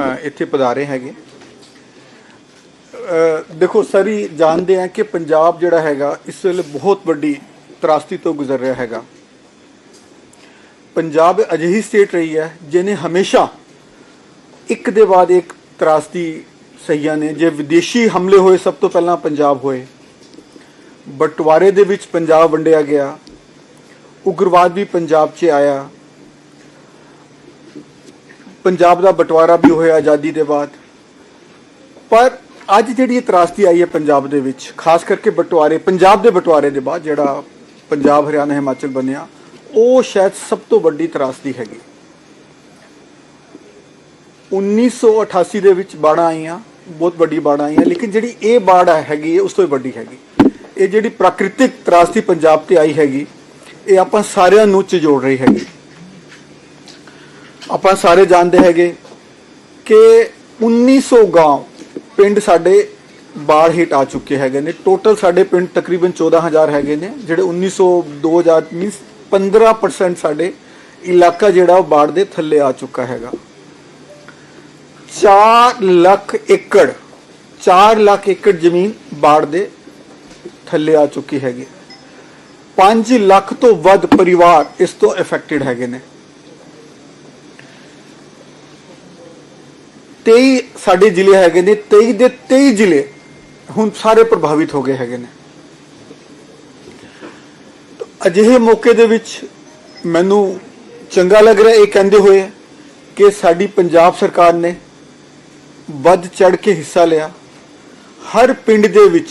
ਇੱਥੇ ਪਧਾਰੇ ਹੈਗੇ। ਦੇਖੋ, ਸਾਰੀ ਜਾਣਦੇ ਆ ਕਿ ਪੰਜਾਬ ਜਿਹੜਾ ਹੈਗਾ, ਇਸ ਵੇਲੇ ਬਹੁਤ ਵੱਡੀ ਤਰਾਸਤੀ ਤੋਂ ਗੁਜ਼ਰ ਰਿਹਾ ਹੈਗਾ। ਪੰਜਾਬ ਅਜਿਹੀ ਸਟੇਟ ਰਹੀ ਹੈ, ਜਿਹਨੇ ਹਮੇਸ਼ਾ ਇੱਕ ਦੇ ਬਾਅਦ ਇੱਕ ਤਰਾਸਦੀ ਸਹੀਆਂ ਨੇ। ਜੇ ਵਿਦੇਸ਼ੀ ਹਮਲੇ ਹੋਏ, ਸਭ ਤੋਂ ਪਹਿਲਾਂ ਪੰਜਾਬ ਹੋਏ। ਬਟਵਾਰੇ ਦੇ ਵਿੱਚ ਪੰਜਾਬ ਵੰਡਿਆ ਗਿਆ। ਉਗਰਵਾਦ ਵੀ ਪੰਜਾਬ 'ਚ ਆਇਆ। ਪੰਜਾਬ ਦਾ ਬਟਵਾਰਾ ਵੀ ਹੋਇਆ ਆਜ਼ਾਦੀ ਦੇ ਬਾਅਦ। ਪਰ ਅੱਜ ਜਿਹੜੀ ਇਹ ਤਰਾਸਦੀ ਆਈ ਹੈ ਪੰਜਾਬ ਦੇ ਵਿੱਚ, ਖਾਸ ਕਰਕੇ ਬਟਵਾਰੇ, ਪੰਜਾਬ ਦੇ ਬਟਵਾਰੇ ਦੇ ਬਾਅਦ ਜਿਹੜਾ ਪੰਜਾਬ, ਹਰਿਆਣਾ, ਹਿਮਾਚਲ ਬਣਿਆ, ਉਹ ਸ਼ਾਇਦ ਸਭ ਤੋਂ ਵੱਡੀ ਤਰਾਸਦੀ ਹੈਗੀ। 1988 ਦੇ ਵਿੱਚ ਬਾੜਾਂ ਆਈਆਂ, ਬਹੁਤ ਵੱਡੀ ਬਾੜਾਂ ਆਈਆਂ, ਲੇਕਿਨ ਜਿਹੜੀ ਇਹ ਬਾੜ ਹੈਗੀ, ਇਹ ਉਸ ਤੋਂ ਵੀ ਵੱਡੀ ਹੈਗੀ। ਇਹ ਜਿਹੜੀ ਪ੍ਰਾਕ੍ਰਿਤਿਕ ਤਰਾਸਦੀ ਪੰਜਾਬ ਤੇ ਆਈ ਹੈਗੀ, ਇਹ ਆਪਾਂ ਸਾਰਿਆਂ ਨੂੰ ਝਜੋੜ ਰਹੀ ਹੈਗੀ। ਆਪਾਂ ਸਾਰੇ ਜਾਣਦੇ ਹੈਗੇ ਕਿ 1900 ਗਾਂਵ ਪਿੰਡ ਸਾਡੇ ਬਾੜ ਹੇਠ ਆ ਚੁੱਕੇ ਹੈਗੇ ਨੇ। ਟੋਟਲ ਸਾਡੇ ਪਿੰਡ ਤਕਰੀਬਨ 14000 ਹੈਗੇ ਨੇ, ਜਿਹੜੇ 1900 2000 ਮੀਨਸ 15% ਸਾਡੇ ਇਲਾਕਾ ਜਿਹੜਾ ਉਹ ਬਾੜ ਦੇ ਥੱਲੇ ਆ ਚੁੱਕਾ ਹੈਗਾ। 4 ਲੱਖ ਏਕੜ 4 ਲੱਖ ਏਕੜ ਜ਼ਮੀਨ ਬਾੜ ਦੇ ਥੱਲੇ ਆ ਚੁੱਕੀ ਹੈਗੀ। 5 ਲੱਖ ਤੋਂ ਵੱਧ ਪਰਿਵਾਰ ਇਸ ਤੋਂ ਅਫੈਕਟਡ ਹੈਗੇ ਨੇ। 23 ਸਾਡੇ ਜ਼ਿਲ੍ਹੇ ਹੈਗੇ ਨੇ 23 ਦੇ 23 ਜ਼ਿਲ੍ਹੇ ਹੁਣ ਸਾਰੇ ਪ੍ਰਭਾਵਿਤ ਹੋ ਗਏ ਹੈਗੇ ਨੇ। ਅਜਿਹੇ ਮੌਕੇ ਦੇ ਵਿੱਚ ਮੈਨੂੰ ਚੰਗਾ ਲੱਗ ਰਿਹਾ, ਇਹ ਕਹਿੰਦੇ ਹੋਏ ਕਿ ਸਾਡੀ ਪੰਜਾਬ ਸਰਕਾਰ ਨੇ ਵੱਧ ਚੜ ਕੇ ਹਿੱਸਾ ਲਿਆ। ਹਰ ਪਿੰਡ ਦੇ ਵਿੱਚ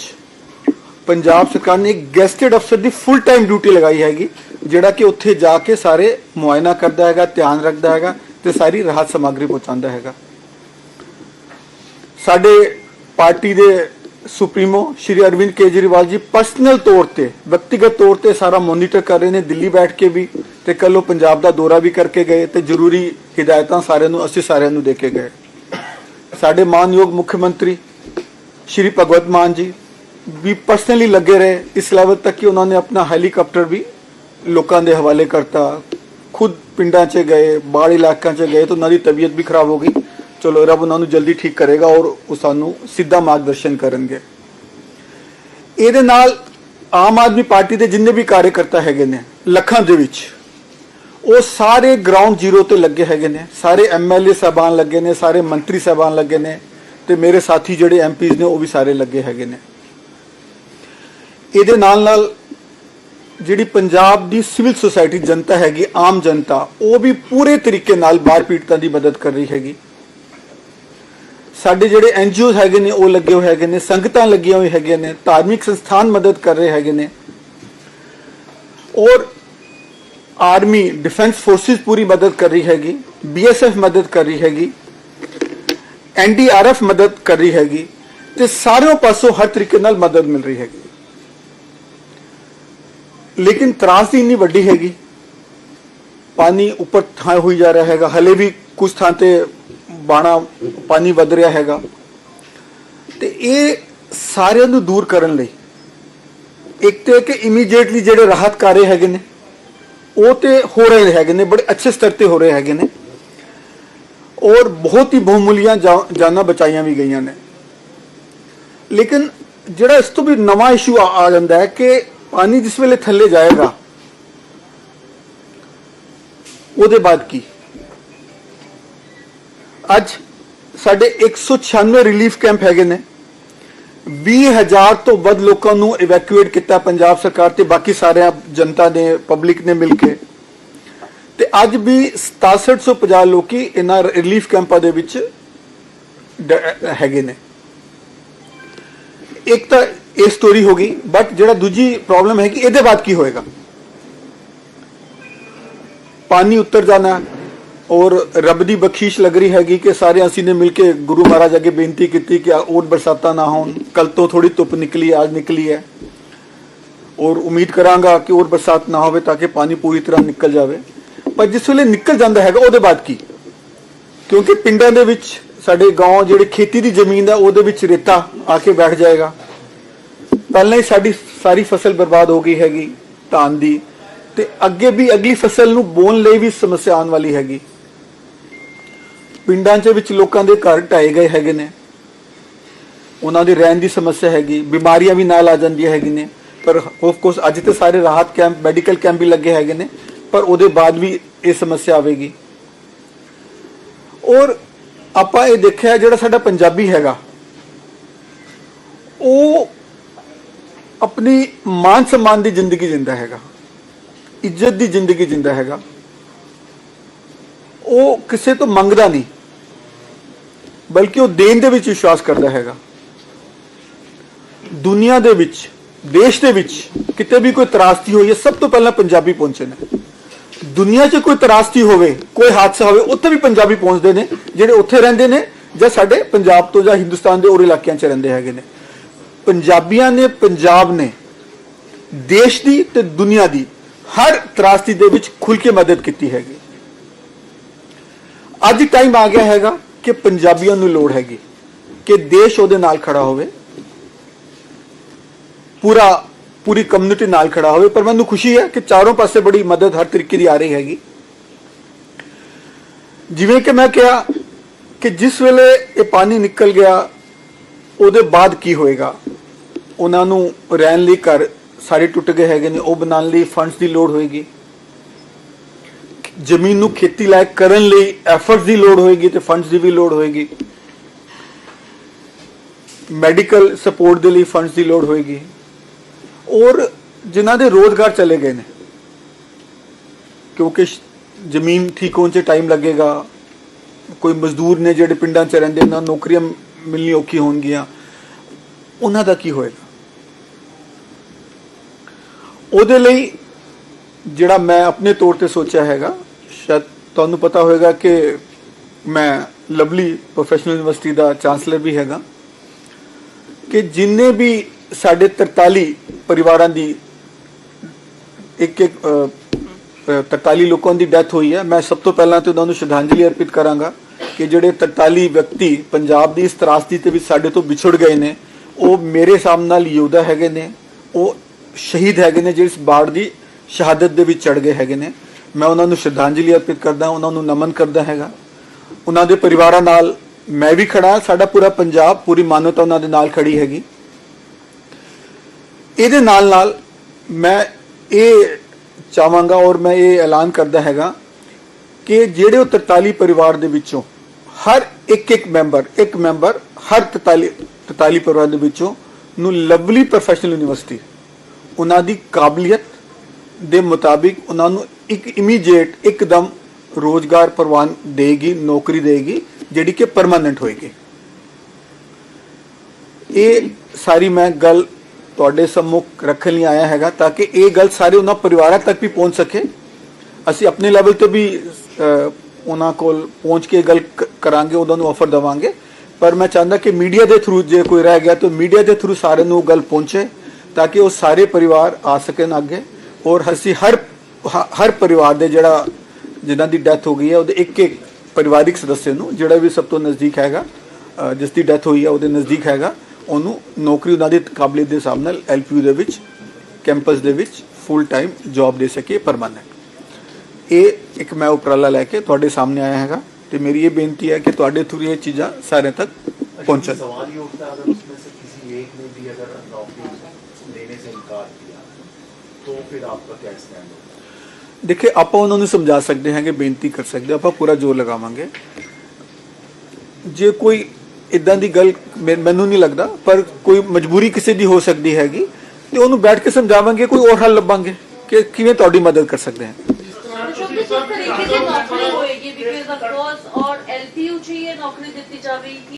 ਪੰਜਾਬ ਸਰਕਾਰ ਨੇ ਇੱਕ ਗੈਸਟਡ ਅਫਸਰ ਦੀ ਫੁੱਲ ਟਾਈਮ ਡਿਊਟੀ ਲਗਾਈ ਹੈਗੀ, ਜਿਹੜਾ ਕਿ ਉੱਥੇ ਜਾ ਕੇ ਸਾਰੇ ਮੁਆਇਨਾ ਕਰਦਾ ਹੈਗਾ, ਧਿਆਨ ਰੱਖਦਾ ਹੈਗਾ ਤੇ ਸਾਰੀ ਰਾਹਤ ਸਮੱਗਰੀ ਪਹੁੰਚਾਉਂਦਾ ਹੈਗਾ। ਸਾਡੇ ਪਾਰਟੀ ਦੇ ਸੁਪਰੀਮੋ ਸ਼੍ਰੀ ਅਰਵਿੰਦ ਕੇਜਰੀਵਾਲ ਜੀ ਪਰਸਨਲ ਤੌਰ ਤੇ, ਵਿਅਕਤੀਗਤ ਤੌਰ ਤੇ ਸਾਰਾ ਮੋਨੀਟਰ ਕਰ ਰਹੇ ਨੇ, ਦਿੱਲੀ ਬੈਠ ਕੇ ਵੀ ਤੇ ਕੱਲ ਉਹ ਪੰਜਾਬ ਦਾ ਦੌਰਾ ਵੀ ਕਰਕੇ ਗਏ ਤੇ ਜ਼ਰੂਰੀ ਹਦਾਇਤਾਂ ਸਾਰਿਆਂ ਨੂੰ, ਅਸੀਂ ਸਾਰਿਆਂ ਨੂੰ ਦੇ ਕੇ ਗਏ। ਸਾਡੇ ਮਾਨਯੋਗ ਮੁੱਖ ਮੰਤਰੀ ਸ਼੍ਰੀ ਭਗਵਤ ਮਾਨ ਜੀ ਵੀ ਪਰਸਨਲੀ ਲੱਗੇ ਰਹੇ, ਇਸ ਲੈਵਲ ਤੱਕ ਕਿ ਉਹਨਾਂ ਨੇ ਆਪਣਾ ਹੈਲੀਕਾਪਟਰ ਵੀ ਲੋਕਾਂ ਦੇ ਹਵਾਲੇ ਕਰਤਾ। ਖੁਦ ਪਿੰਡਾਂ 'ਚ ਗਏ ਬਾੜ ਇਲਾਕਿਆਂ 'ਚ ਗਏ ਤਾਂ ਉਹਨਾਂ ਦੀ ਤਬੀਅਤ ਵੀ ਖਰਾਬ ਹੋ ਗਈ। ਚਲੋ, ਰੱਬ ਉਹਨਾਂ ਨੂੰ ਜਲਦੀ ਠੀਕ ਕਰੇਗਾ ਔਰ ਉਹ ਸਾਨੂੰ ਸਿੱਧਾ ਮਾਰਗਦਰਸ਼ਨ ਕਰਨਗੇ। ਇਹਦੇ ਨਾਲ ਆਮ ਆਦਮੀ ਪਾਰਟੀ ਦੇ ਜਿੰਨੇ ਵੀ ਕਾਰਜਕਰਤਾ ਹੈਗੇ ਨੇ, ਲੱਖਾਂ ਦੇ ਵਿੱਚ, ਉਹ ਸਾਰੇ ਗਰਾਊਂਡ ਜ਼ੀਰੋ ਤੇ ਲੱਗੇ ਹੈਗੇ ਨੇ। ਸਾਰੇ ਐਮਐਲਏ ਸਾਹਿਬਾਨ ਲੱਗੇ ਨੇ, ਸਾਰੇ ਮੰਤਰੀ ਸਾਹਿਬਾਨ ਲੱਗੇ ਨੇ ਤੇ ਮੇਰੇ ਸਾਥੀ ਜਿਹੜੇ ਐਮਪੀਜ਼ ਨੇ, ਉਹ ਵੀ ਸਾਰੇ ਲੱਗੇ ਹੈਗੇ ਨੇ। ਇਹਦੇ ਨਾਲ ਨਾਲ ਜਿਹੜੀ ਪੰਜਾਬ ਦੀ ਸਿਵਲ ਸੁਸਾਇਟੀ ਜਨਤਾ ਹੈਗੀ, ਆਮ ਜਨਤਾ, ਉਹ ਵੀ ਪੂਰੇ ਤਰੀਕੇ ਨਾਲ ਬਾੜ ਪੀੜਤਾਂ ਦੀ ਮਦਦ ਕਰ ਰਹੀ ਹੈਗੀ। ਸਾਡੇ ਜਿਹੜੇ ਐਨਜੀਓ ਹੈਗੇ ਨੇ, ਉਹ ਲੱਗੇ ਹੋਏ ਹੈਗੇ ਨੇ, ਸੰਗਤਾਂ ਲੱਗੀਆਂ ਹੋਈ ਹੈਗੀਆਂ ਨੇ, ਧਾਰਮਿਕ ਸੰਸਥਾਨ ਮਦਦ ਕਰ ਰਹੇ ਹੈਗੇ ਨੇ। ਔਰ ਆਰਮੀ ਡਿਫੈਂਸ ਫੋਰਸਿਸ ਪੂਰੀ ਮਦਦ ਕਰ ਰਹੀ ਹੈਗੀ ਬੀਐਸਐਫ ਮਦਦ ਕਰ ਰਹੀ ਹੈਗੀ ਐਨਡੀਆਰਐਫ ਮਦਦ ਕਰ ਰਹੀ ਹੈਗੀ, ਤੇ ਸਾਰਿਆਂ ਪਾਸੋਂ ਹਰ ਤਰੀਕੇ ਨਾਲ ਮਦਦ ਮਿਲ ਰਹੀ ਹੈਗੀ। ਲੇਕਿਨ ਤਰਾਸਦੀ ਇੰਨੀ ਵੱਡੀ ਹੈਗੀ, ਪਾਣੀ ਉੱਪਰ ਥਾਂ ਹੋਈ ਜਾ ਰਿਹਾ ਹੈਗਾ, ਹਲੇ ਵੀ ਕੁਝ ਥਾਂ ਤੇ ਬਾਣਾ, ਪਾਣੀ ਵੱਧ ਰਿਹਾ ਹੈਗਾ। ਤੇ ਇਹ ਸਾਰਿਆਂ ਨੂੰ ਦੂਰ ਕਰਨ ਲਈ ਇੱਕ ਤੇ ਕਿ ਇਮੀਡੀਏਟਲੀ ਜਿਹੜੇ ਰਾਹਤ ਕਾਰੇ ਹੈਗੇ ਨੇ, ਉਹ ਤੇ ਹੋ ਰਹੇ ਹੈਗੇ ਨੇ, ਬੜੇ ਅੱਛੇ ਸਤਰ ਤੇ ਹੋ ਰਹੇ ਹੈਗੇ ਨੇ। ਔਰ ਬਹੁਤ ਹੀ ਬਹੁਮੁੱਲੀਆਂ ਜਾਨਾਂ ਬਚਾਈਆਂ ਵੀ ਗਈਆਂ ਨੇ। ਲੇਕਿਨ ਜਿਹੜਾ ਇਸ ਤੋਂ ਵੀ ਨਵਾਂ ਇਸ਼ੂ ਆ ਜਾਂਦਾ ਹੈ ਕਿ ਪਾਣੀ ਜਿਸ ਵੇਲੇ ਥੱਲੇ ਜਾਏਗਾ, ਉਹਦੇ ਬਾਅਦ ਕੀ? ਅੱਜ ਸਾਡੇ 196 ਰਿਲੀਫ ਕੈਂਪ ਹੈਗੇ ਨੇ। 20000 ਤੋਂ ਵੱਧ ਲੋਕਾਂ ਨੂੰ ਇਵੈਕੂਏਟ ਕੀਤਾ ਪੰਜਾਬ ਸਰਕਾਰ ਤੇ, ਬਾਕੀ ਸਾਰਿਆਂ ਜਨਤਾ ਨੇ ਪਬਲਿਕ ਨੇ ਮਿਲ ਕੇ। ਤੇ ਅੱਜ ਵੀ 6750 ਲੋਕੀ ਇਹਨਾਂ ਰਿਲੀਫ ਕੈਂਪਾਂ ਦੇ ਵਿੱਚ ਹੈਗੇ ਨੇ। ਇੱਕ ਤਾਂ ਇਹ ਸਟੋਰੀ ਹੋ ਗਈ ਬਟ ਜਿਹੜਾ ਦੂਜੀ ਪ੍ਰੋਬਲਮ ਹੈ ਕਿ ਇਹਦੇ ਬਾਅਦ ਕੀ ਹੋਏਗਾ? ਪਾਣੀ ਉੱਤਰ ਜਾਣਾ ਔਰ ਰੱਬ ਦੀ ਬਖਸ਼ਿਸ਼ ਲੱਗ ਰਹੀ ਹੈਗੀ ਕਿ ਸਾਰੇ ਅਸੀਂ ਨੇ ਮਿਲ ਕੇ ਗੁਰੂ ਮਹਾਰਾਜ ਅੱਗੇ ਬੇਨਤੀ ਕੀਤੀ ਕਿ ਔਰ ਬਰਸਾਤਾਂ ਨਾ ਹੋਣ ਕੱਲ ਤੋਂ ਥੋੜੀ ਧੁੱਪ ਨਿਕਲੀ ਅੱਜ ਨਿਕਲੀ ਹੈ ਔਰ ਉਮੀਦ ਕਰਾਂਗਾ ਕਿ ਔਰ ਬਰਸਾਤ ਨਾ ਹੋਵੇ ਤਾਂ ਕਿ ਪਾਣੀ ਪੂਰੀ ਤਰ੍ਹਾਂ ਨਿਕਲ ਜਾਵੇ ਪਰ ਜਿਸ ਵੇਲੇ ਨਿਕਲ ਜਾਂਦਾ ਹੈਗਾ ਉਹਦੇ ਬਾਅਦ ਕੀ ਕਿਉਂਕਿ ਪਿੰਡਾਂ ਦੇ ਵਿੱਚ ਸਾਡੇ گاؤں ਜਿਹੜੇ ਖੇਤੀ ਦੀ ਜ਼ਮੀਨ ਹੈ ਉਹਦੇ ਵਿੱਚ ਰੇਤਾ ਆ ਕੇ ਬੈਠ ਜਾਏਗਾ ਪਹਿਲਾਂ ਹੀ ਸਾਡੀ ਸਾਰੀ ਫਸਲ ਬਰਬਾਦ ਹੋ ਗਈ ਹੈਗੀ ਧਾਨ ਦੀ ਤੇ ਅੱਗੇ ਵੀ ਅਗਲੀ ਫਸਲ ਨੂੰ ਬੋਣ ਲਈ ਵੀ ਸਮੱਸਿਆ ਆਉਣ ਵਾਲੀ ਹੈਗੀ ਪਿੰਡਾਂ 'ਚ ਵਿੱਚ ਲੋਕਾਂ ਦੇ ਘਰ ਢਾਏ ਗਏ ਹੈਗੇ ਨੇ। ਉਹਨਾਂ ਦੇ ਰਹਿਣ ਦੀ ਸਮੱਸਿਆ ਹੈਗੀ, ਬਿਮਾਰੀਆਂ ਵੀ ਨਾਲ ਆ ਜਾਂਦੀਆਂ ਹੈਗੀ ਨੇ। ਪਰ ਆਫ ਕੋਰਸ ਅੱਜ ਤੇ ਸਾਰੇ ਰਾਹਤ ਕੈਂਪ, ਮੈਡੀਕਲ ਕੈਂਪ ਵੀ ਲੱਗੇ ਹੈਗੇ ਨੇ, ਪਰ ਉਹਦੇ ਬਾਅਦ ਵੀ ਇਹ ਸਮੱਸਿਆ ਆਵੇਗੀ। ਔਰ ਆਪਾਂ ਇਹ ਦੇਖਿਆ ਜਿਹੜਾ ਸਾਡਾ ਪੰਜਾਬੀ ਹੈਗਾ, ਉਹ ਆਪਣੀ ਮਾਨ ਸਨਮਾਨ ਦੀ ਜ਼ਿੰਦਗੀ ਜਿੰਦਾ ਹੈਗਾ। ਇੱਜ਼ਤ ਦੀ ਜ਼ਿੰਦਗੀ ਜਿੰਦਾ ਹੈਗਾ। ਉਹ ਕਿਸੇ ਤੋਂ ਮੰਗਦਾ ਨਹੀਂ, ਬਲਕਿ ਉਹ ਦੇਣ ਦੇ ਵਿੱਚ ਵਿਸ਼ਵਾਸ ਕਰਦਾ ਹੈਗਾ। ਦੁਨੀਆ ਦੇ ਵਿੱਚ, ਦੇਸ਼ ਦੇ ਵਿੱਚ ਕਿਤੇ ਵੀ ਕੋਈ ਤਰਾਸਤੀ ਹੋਈ ਹੈ, ਸਭ ਤੋਂ ਪਹਿਲਾਂ ਪੰਜਾਬੀ ਪਹੁੰਚੇ ਨੇ। ਦੁਨੀਆ 'ਚ ਕੋਈ ਤਰਾਸਤੀ ਹੋਵੇ, ਕੋਈ ਹਾਦਸਾ ਹੋਵੇ, ਉੱਥੇ ਵੀ ਪੰਜਾਬੀ ਪਹੁੰਚਦੇ ਨੇ, ਜਿਹੜੇ ਉੱਥੇ ਰਹਿੰਦੇ ਨੇ, ਜਾਂ ਸਾਡੇ ਪੰਜਾਬ ਤੋਂ ਜਾਂ ਹਿੰਦੁਸਤਾਨ ਦੇ ਹੋਰ ਇਲਾਕਿਆਂ 'ਚ ਰਹਿੰਦੇ ਹੈਗੇ ਨੇ। ਪੰਜਾਬੀਆਂ ਨੇ, ਪੰਜਾਬ ਨੇ ਦੇਸ਼ ਦੀ ਤੇ ਦੁਨੀਆ ਦੀ ਹਰ ਤਰਾਸਦੀ ਦੇ ਵਿੱਚ ਖੁੱਲ ਕੇ ਮਦਦ ਕੀਤੀ ਹੈਗੀ। ਅੱਜ ਟਾਈਮ ਆ ਗਿਆ ਹੈਗਾ ਕਿ ਪੰਜਾਬੀਆਂ ਨੂੰ ਲੋੜ ਹੈਗੀ ਕਿ ਦੇਸ਼ ਉਹਦੇ ਨਾਲ ਖੜਾ ਹੋਵੇ। ਪੂਰਾ, ਪੂਰੀ ਕਮਿਊਨਿਟੀ ਨਾਲ ਖੜਾ ਹੋਵੇ। ਪਰ ਮੈਨੂੰ ਖੁਸ਼ੀ ਹੈ ਕਿ ਚਾਰੋਂ ਪਾਸੇ ਬੜੀ ਮਦਦ ਹਰ ਤਰੀਕੇ ਦੀ ਆ ਰਹੀ ਹੈਗੀ। ਜਿਵੇਂ ਕਿ ਮੈਂ ਕਿਹਾ ਕਿ ਜਿਸ ਵੇਲੇ ਇਹ ਪਾਣੀ ਨਿਕਲ ਗਿਆ, ਉਹਦੇ ਬਾਅਦ ਕੀ ਹੋਏਗਾ? ਉਹਨਾਂ ਨੂੰ ਰਹਿਣ ਲਈ ਘਰ ਸਾਰੇ ਟੁੱਟ ਗਏ ਹੈਗੇ ਨੇ। ਉਹ ਬਣਾਉਣ ਲਈ ਫੰਡਸ ਦੀ ਲੋੜ ਹੋਏਗੀ। ਜ਼ਮੀਨ ਨੂੰ ਖੇਤੀ ਲਾਇਕ ਕਰਨ ਲਈ ਐਫਰਟਸ ਦੀ ਲੋੜ ਹੋਏਗੀ ਤੇ ਫੰਡਸ ਦੀ ਵੀ ਲੋੜ ਹੋਏਗੀ। ਮੈਡੀਕਲ ਸਪੋਰਟ ਦੇ ਲਈ ਫੰਡਸ ਦੀ ਲੋੜ ਹੋਏਗੀ। ਔਰ ਜਿਨ੍ਹਾਂ ਦੇ ਰੋਜ਼ਗਾਰ ਚਲੇ ਗਏ ਨੇ, ਕਿਉਂਕਿ ਜ਼ਮੀਨ ਠੀਕ ਹੋਣ 'ਚ ਟਾਈਮ ਲੱਗੇਗਾ, ਕੋਈ ਮਜ਼ਦੂਰ ਨੇ ਜਿਹੜੇ ਪਿੰਡਾਂ 'ਚ ਰਹਿੰਦੇ ਉਹਨਾਂ ਨੌਕਰੀਆਂ ਮਿਲਣੀ ਔਖੀ ਹੋਣਗੀਆਂ, ਉਹਨਾਂ ਦਾ ਕੀ ਹੋਏਗਾ? ਉਹਦੇ ਲਈ ਜਿਹੜਾ ਮੈਂ ਆਪਣੇ ਤੌਰ ਤੇ ਸੋਚਿਆ ਹੈਗਾ ਸ਼ਾਇਦ ਤੁਹਾਨੂੰ ਪਤਾ ਹੋਵੇਗਾ ਕਿ ਮੈਂ ਲਵਲੀ ਪ੍ਰੋਫੈਸ਼ਨਲ ਯੂਨੀਵਰਸਿਟੀ ਦਾ ਚਾਂਸਲਰ ਵੀ ਹੈਗਾ। ਕਿ ਜਿੰਨੇ ਵੀ ਸਾਡੇ 43 ਪਰਿਵਾਰਾਂ ਦੀ ਇੱਕ ਇੱਕ ਅ, 43 ਲੋਕਾਂ ਦੀ ਡੈਥ ਹੋਈ ਹੈ ਮੈਂ ਸਭ ਤੋਂ ਪਹਿਲਾਂ ਤੇ ਉਹਨਾਂ ਨੂੰ ਸ਼ਰਧਾਂਜਲੀ ਅਰਪਿਤ ਕਰਾਂਗਾ ਕਿ ਜਿਹੜੇ 43 ਵਿਅਕਤੀ ਪੰਜਾਬ ਦੀ ਇਸ ਤਰਾਸਦੀ ਤੇ ਵਿੱਚ ਸਾਡੇ ਤੋਂ ਵਿਛੜ ਗਏ ਨੇ ਉਹ ਮੇਰੇ ਸਾਹਮਣੇ ਨਾਲ ਯੋਧਾ ਹੈਗੇ ਨੇ ਉਹ ਸ਼ਹੀਦ ਹੈਗੇ ਨੇ ਜਿਹੜੇ ਇਸ ਬਾੜ ਦੀ ਸ਼ਹਾਦਤ ਦੇ ਵਿੱਚ ਚੜ ਗਏ ਹੈਗੇ ਨੇ। ਮੈਂ ਉਹਨਾਂ ਨੂੰ ਸ਼ਰਧਾਂਜਲੀ ਅਰਪਿਤ ਕਰਦਾ ਉਹਨਾਂ ਨੂੰ ਨਮਨ ਕਰਦਾ ਹੈਗਾ। ਉਹਨਾਂ ਦੇ ਪਰਿਵਾਰਾਂ ਨਾਲ ਮੈਂ ਵੀ ਖੜਾ, ਸਾਡਾ ਪੂਰਾ ਪੰਜਾਬ, ਪੂਰੀ ਮਾਨਵਤਾ ਉਹਨਾਂ ਦੇ ਨਾਲ ਖੜੀ ਹੈਗੀ। ਇਹਦੇ ਨਾਲ ਨਾਲ ਮੈਂ ਇਹ ਚਾਹਾਂਗਾ ਔਰ ਮੈਂ ਇਹ ਐਲਾਨ ਕਰਦਾ ਹੈਗਾ ਕਿ ਜਿਹੜੇ ਉਹ 43 ਪਰਿਵਾਰ ਦੇ ਵਿੱਚੋਂ ਹਰ ਇੱਕ ਇੱਕ ਮੈਂਬਰ ਇੱਕ ਮੈਂਬਰ ਹਰ 43 43 ਪਰਿਵਾਰ ਦੇ ਵਿੱਚੋਂ ਨੂੰ ਲਵਲੀ ਪ੍ਰੋਫੈਸ਼ਨਲ ਯੂਨੀਵਰਸਿਟੀ ਉਹਨਾਂ ਦੀ ਕਾਬਲੀਅਤ ਦੇ ਮੁਤਾਬਿਕ ਉਹਨਾਂ ਨੂੰ ਇੱਕ ਇਮੀਡੀਏਟ ਇੱਕਦਮ ਰੋਜ਼ਗਾਰ ਪ੍ਰਵਾਨ ਦੇਗੀ, ਨੌਕਰੀ ਦੇਗੀ, ਜਿਹੜੀ ਕਿ ਪਰਮਾਨੈਂਟ ਹੋਏਗੀ। ਇਹ ਸਾਰੀ ਮੈਂ ਗੱਲ ਤੁਹਾਡੇ ਸਾਹਮਣੇ ਰੱਖਣ ਲਈ ਆਇਆ ਹੈਗਾ, ਤਾਂ ਕਿ ਇਹ ਗੱਲ ਸਾਰੇ ਉਹਨਾਂ ਪਰਿਵਾਰਾਂ ਤੱਕ ਵੀ ਪਹੁੰਚ ਸਕੇ। ਅਸੀਂ ਆਪਣੇ ਲੈਵਲ ਤੇ ਵੀ ਉਹਨਾਂ ਕੋਲ ਪਹੁੰਚ ਕੇ ਗੱਲ ਕਰਾਂਗੇ, ਉਹਨਾਂ ਨੂੰ ਆਫਰ ਦਵਾਂਗੇ। ਪਰ ਮੈਂ ਚਾਹੁੰਦਾ ਕਿ ਮੀਡੀਆ ਦੇ ਥਰੂ ਜੇ ਕੋਈ ਰਹਿ ਗਿਆ, ਤਾਂ ਮੀਡੀਆ ਦੇ ਥਰੂ ਸਾਰਿਆਂ ਨੂੰ ਉਹ ਗੱਲ ਪਹੁੰਚੇ, ਤਾਂ ਕਿ ਉਹ ਸਾਰੇ ਪਰਿਵਾਰ ਆ ਸਕਣ ਅੱਗੇ। ਔਰ ਅਸੀਂ ਹਰ ਹਰ ਪਰਿਵਾਰ ਦੇ ਜਿਹੜਾ ਜਿਨ੍ਹਾਂ ਦੀ ਡੈਥ ਹੋ ਗਈ ਹੈ ਉਹਦੇ ਇੱਕ ਇੱਕ ਪਰਿਵਾਰਿਕ ਸਦੱਸਿਆ ਨੂੰ ਜਿਹੜਾ ਵੀ ਸਭ ਤੋਂ ਨਜ਼ਦੀਕ ਹੈਗਾ ਜਿਸ ਦੀ ਡੈਥ ਹੋਈ ਹੈ ਉਹਦੇ ਨਜ਼ਦੀਕ ਹੈਗਾ ਉਹਨੂੰ ਨੌਕਰੀ ਉਹਨਾਂ ਦੀ ਕਾਬਲੀਅਤ ਦੇ ਹਿਸਾਬ ਨਾਲ ਐਲਪੀਯੂ ਦੇ ਵਿੱਚ ਕੈਂਪਸ ਦੇ ਵਿੱਚ ਫੁੱਲ ਟਾਈਮ ਜੌਬ ਦੇ ਸਕੇ ਪਰਮਾਨੈਂਟ ਇਹ ਇੱਕ ਮੈਂ ਉਪਰਾਲਾ ਲੈ ਕੇ ਤੁਹਾਡੇ ਸਾਹਮਣੇ ਆਇਆ ਹੈਗਾ ਤੇ ਮੇਰੀ ਇਹ ਬੇਨਤੀ ਹੈ ਕਿ ਤੁਹਾਡੇ ਥਰੂ ਇਹ ਚੀਜ਼ਾਂ ਸਾਰਿਆਂ ਤੱਕ ਪਹੁੰਚਣ। तो फिर आपका क्या स्टैंड होगा ਦੇਖੇ ਆਪਾਂ ਉਹਨਾਂ ਨੂੰ ਸਮਝਾ ਸਕਦੇ ਹਾਂ ਕਿ ਬੇਨਤੀ ਕਰ ਸਕਦੇ ਹਾਂ, ਆਪਾਂ ਪੂਰਾ ਜ਼ੋਰ ਲਗਾਵਾਂਗੇ ਜੇ ਕੋਈ ਇਦਾਂ ਦੀ ਗੱਲ ਮੈ- ਮੈਨੂੰ ਨਹੀਂ ਲੱਗਦਾ ਪਰ ਕੋਈ ਮਜਬੂਰੀ ਕਿਸੇ ਦੀ ਹੋ ਸਕਦੀ ਹੈਗੀ ਤੇ ਉਹਨੂੰ ਬੈਠ ਕੇ ਸਮਝਾਵਾਂਗੇ ਕੋਈ ਹੋਰ ਹੱਲ ਲੱਭਾਂਗੇ ਕਿ ਕਿਵੇਂ ਤੁਹਾਡੀ ਮਦਦ ਕਰ ਸਕਦੇ ਹਾਂ ਸ਼ੁਭ ਕਿਸ ਤਰੀਕੇ ਦੀ ਨੌਕਰੀ ਹੋਏਗੀ ਬਿਕਾਜ਼ ਆਫ ਕੋਰਸ ਔਰ ਐਲਪੀਯੂ ਚ ਹੀ ਇਹ ਨੌਕਰੀ ਦਿੱਤੀ ਜਾਵੇਗੀ